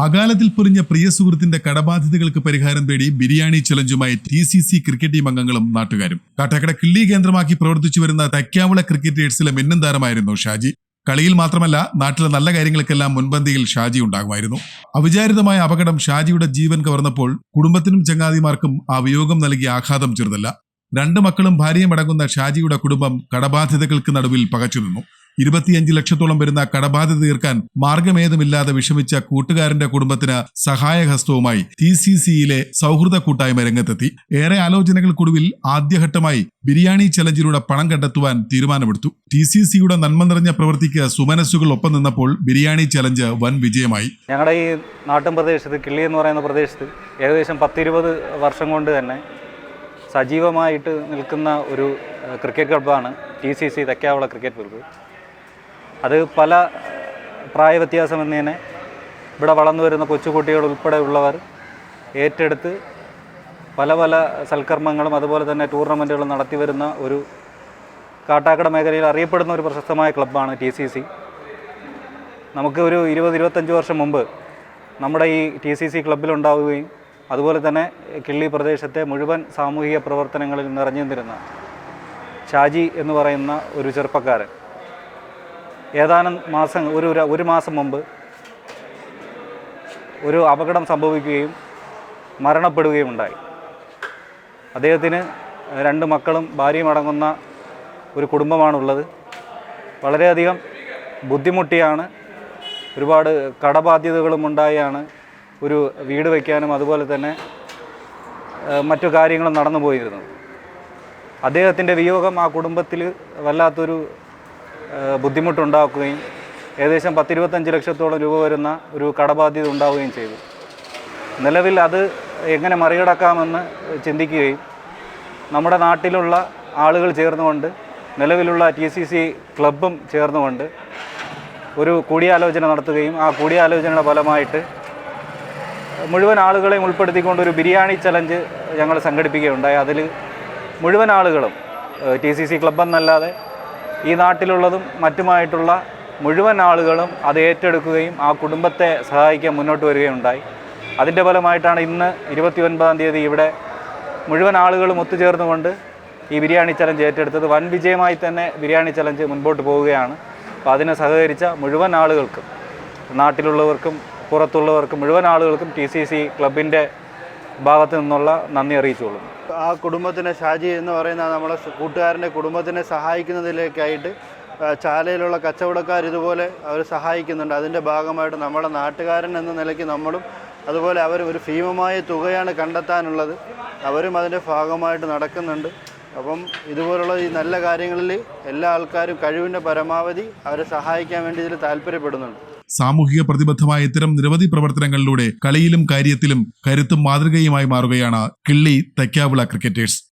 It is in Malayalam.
അകാലത്തിൽ പൊറിഞ്ഞ പ്രിയ സുഹൃത്തിന്റെ കടബാധ്യതകൾക്ക് പരിഹാരം തേടി biryani ചലഞ്ചുമായി T C C cricket team അംഗങ്ങളും നാട്ടുകാരും. കാട്ടാക്കട കിള്ളി കേന്ദ്രമാക്കി പ്രവർത്തിച്ചു വരുന്ന തയ്ക്കാവുള ക്രിക്കറ്റേഴ്സിലെ മിന്നും താരമായിരുന്നു ഷാജി. കളിയിൽ മാത്രമല്ല നാട്ടിലെ നല്ല കാര്യങ്ങൾക്കെല്ലാം മുൻപന്തിയിൽ ഷാജി ഉണ്ടാകുമായിരുന്നു. അവിചാരിതമായ അപകടം ഷാജിയുടെ ജീവൻ കവർന്നപ്പോൾ കുടുംബത്തിനും ചങ്ങാതിമാർക്കും ആ വിയോഗം നൽകിയ ആഘാതം ചെറുതല്ല. രണ്ട് മക്കളും ഭാര്യയും അടങ്ങുന്ന ഷാജിയുടെ കുടുംബം കടബാധ്യതകൾക്ക് നടുവിൽ പകച്ചു നിന്നു. ഇരുപത്തിയഞ്ച് ലക്ഷത്തോളം വരുന്ന കടബാധ്യത തീർക്കാൻ മാർഗമേതുമില്ലാതെ വിഷമിച്ച കൂട്ടുകാരന്റെ കുടുംബത്തിന് സഹായഹസ്തവുമായി ടി സി സിയിലെ സൗഹൃദ കൂട്ടായ്മ രംഗത്തെത്തി. ഏറെ ആലോചനകൾക്കൊടുവിൽ ആദ്യഘട്ടമായി ബിരിയാണി ചലഞ്ചിലൂടെ പണം കണ്ടെത്തുവാൻ തീരുമാനമെടുത്തു. ടി സി സിയുടെ നന്മ നിറഞ്ഞ പ്രവൃത്തിക്ക് സുമനസ്സുകൾ ഒപ്പം നിന്നപ്പോൾ ബിരിയാണി ചലഞ്ച് വൻ വിജയമായി. ഞങ്ങളുടെ ഈ നാട്ടിൻ പ്രദേശത്ത് കിള്ളി എന്ന് പറയുന്ന പ്രദേശത്ത് ഏകദേശം പത്തിരുപത് വർഷം കൊണ്ട് തന്നെ സജീവമായിട്ട് നിൽക്കുന്ന ഒരു cricket ക്ലബ്ബാണ് T C C Thekkavala cricket club. അത് പല പ്രായവ്യത്യാസം എന്നതിനെ ഇവിടെ വളർന്നു വരുന്ന കൊച്ചുകുട്ടികൾ ഉൾപ്പെടെയുള്ളവർ ഏറ്റെടുത്ത് പല പല സൽക്കർമ്മങ്ങളും അതുപോലെ തന്നെ ടൂർണമെന്റുകളും നടത്തി വരുന്ന ഒരു കാട്ടാക്കട മേഖലയിൽ അറിയപ്പെടുന്ന ഒരു പ്രശസ്തമായ ക്ലബ്ബാണ് ടി സി സി. നമുക്ക് ഒരു ഇരുപത് ഇരുപത്തഞ്ച് വർഷം മുമ്പ് നമ്മുടെ ഈ ടി സി സി ക്ലബിലുണ്ടാവുകയും അതുപോലെ തന്നെ കിള്ളി പ്രദേശത്തെ മുഴുവൻ സാമൂഹിക പ്രവർത്തനങ്ങളിൽ നിറഞ്ഞു നിന്നിരുന്ന ഷാജി എന്ന് പറയുന്ന ഒരു ചെറുപ്പക്കാരൻ ഏതാനും മാസം ഒരു ഒരു- മാസം മുമ്പ് ഒരു അപകടം സംഭവിക്കുകയും മരണപ്പെടുകയും ഉണ്ടായി. അദ്ദേഹത്തിന് രണ്ട് മക്കളും ഭാര്യയും അടങ്ങുന്ന ഒരു കുടുംബമാണുള്ളത്. വളരെയധികം ബുദ്ധിമുട്ടിയാണ്. ഒരുപാട് കടബാധ്യതകളും ഉണ്ടായാണ് ഒരു വീട് വയ്ക്കാനും അതുപോലെ തന്നെ മറ്റു കാര്യങ്ങളും നടന്നു പോയിരുന്നത് അദ്ദേഹത്തിന്റെ വിയോഗം ആ കുടുംബത്തിൽ വല്ലാത്തൊരു ബുദ്ധിമുട്ടുണ്ടാക്കുകയും ഏകദേശം പത്തിരുപത്തഞ്ച് ലക്ഷത്തോളം രൂപ വരുന്ന ഒരു കടബാധ്യത ഉണ്ടാവുകയും ചെയ്തു. നിലവിൽ അത് എങ്ങനെ മറികടക്കാമെന്ന് ചിന്തിക്കുകയും നമ്മുടെ നാട്ടിലുള്ള ആളുകൾ ചേർന്നുകൊണ്ട് നിലവിലുള്ള ടി സി സി ക്ലബും ചേർന്നുകൊണ്ട് ഒരു കൂടിയാലോചന നടത്തുകയും ആ കൂടിയാലോചനയുടെ ഫലമായിട്ട് മുഴുവൻ ആളുകളെയും ഉൾപ്പെടുത്തിക്കൊണ്ട് ഒരു ബിരിയാണി ചലഞ്ച് ഞങ്ങൾ സംഘടിപ്പിക്കുകയുണ്ടായി. അതിൽ മുഴുവൻ ആളുകളും ടി സി സി ക്ലബ് എന്നല്ലാതെ ഈ നാട്ടിലുള്ളതും മറ്റുമായിട്ടുള്ള മുഴുവൻ ആളുകളും അത് ഏറ്റെടുക്കുകയും ആ കുടുംബത്തെ സഹായിക്കാൻ മുന്നോട്ട് വരികയുണ്ടായി. അതിന്റെ ഫലമായിട്ടാണ് ഇന്ന് ഇരുപത്തി ഒൻപതാം തീയതി ഇവിടെ മുഴുവൻ ആളുകളും ഒത്തുചേർന്നുകൊണ്ട് ഈ ബിരിയാണി ചലഞ്ച് ഏറ്റെടുത്തത്. വൻ വിജയമായി തന്നെ ബിരിയാണി ചലഞ്ച് മുൻപോട്ട് പോവുകയാണ്. അപ്പോൾ അതിനെ സഹകരിച്ച മുഴുവൻ ആളുകൾക്കും നാട്ടിലുള്ളവർക്കും പുറത്തുള്ളവർക്കും മുഴുവൻ ആളുകൾക്കും ടി സി സി ക്ലബിന്റെ ഭാഗത്തു നിന്നുള്ള നന്ദി അറിയിച്ചോളും ആ കുടുംബത്തിനെ ഷാജി എന്ന് പറയുന്ന നമ്മളെ കൂട്ടുകാരന്റെ കുടുംബത്തിനെ സഹായിക്കുന്നതിലേക്കായിട്ട് ചാലയിലുള്ള കച്ചവടക്കാർ ഇതുപോലെ അവർ സഹായിക്കുന്നുണ്ട്. അതിന്റെ ഭാഗമായിട്ട് നമ്മുടെ നാട്ടുകാരൻ എന്ന നിലയ്ക്ക് നമ്മളും അതുപോലെ അവർ ഒരു ഭീമമായ തുകയാണ് കണ്ടെത്താനുള്ളത്. അവരും അതിന്റെ ഭാഗമായിട്ട് നടക്കുന്നുണ്ട്. അപ്പം ഇതുപോലുള്ള ഈ നല്ല കാര്യങ്ങളിൽ എല്ലാ ആൾക്കാരും കഴിവിന്റെ പരമാവധി അവരെ സഹായിക്കാൻ വേണ്ടി ഇതിൽ താല്പര്യപ്പെടുന്നുണ്ട്. സാമൂഹിക പ്രതിബദ്ധമായ ഇത്തരം നിരവധി പ്രവർത്തനങ്ങളിലൂടെ കളിയിലും കാര്യത്തിലും കരുത്തും മാതൃകയുമായി മാറുകയാണ് കിള്ളി തയ്ക്കാവിള ക്രിക്കറ്റേഴ്സ്.